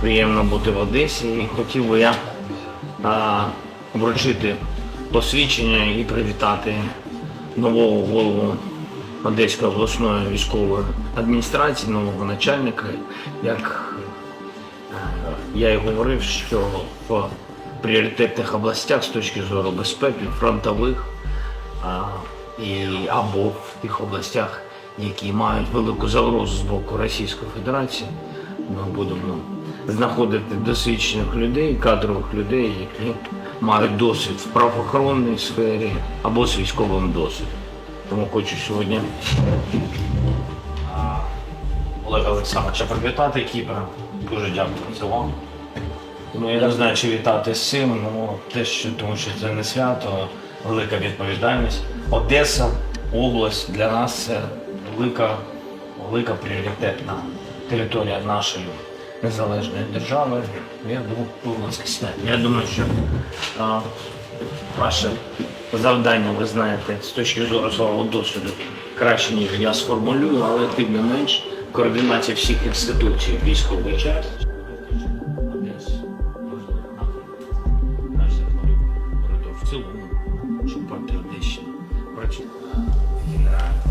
Приємно бути в Одесі і хотів би я вручити посвідчення і привітати нового голову Одеської обласної військової адміністрації, нового начальника. Як я і говорив, що в пріоритетних областях з точки зору безпеки, фронтових а, і, або в тих областях, які мають велику загрозу з боку Російської Федерації, ми будемо знаходити досвідчених людей, кадрових людей, які мають досвід в правоохоронній сфері або з військовим досвідом. Тому хочу сьогодні Олега Олександровича привітати Кіпра. Дуже дякую за вам. Ну, я не знаю, чи вітати з цим, ну те, що тому що це не свято, велика відповідальність. Одеса, область для нас це велика, велика пріоритетна територія нашої незалежної держави. Я думаю, я думаю, що а, ваше завдання, ви знаєте, з точки зору свого досвіду краще, ніж я сформулюю, але тим не менш координація всіх інституцій військової частини. цілому, щоб проти Одещини працювати. Генерального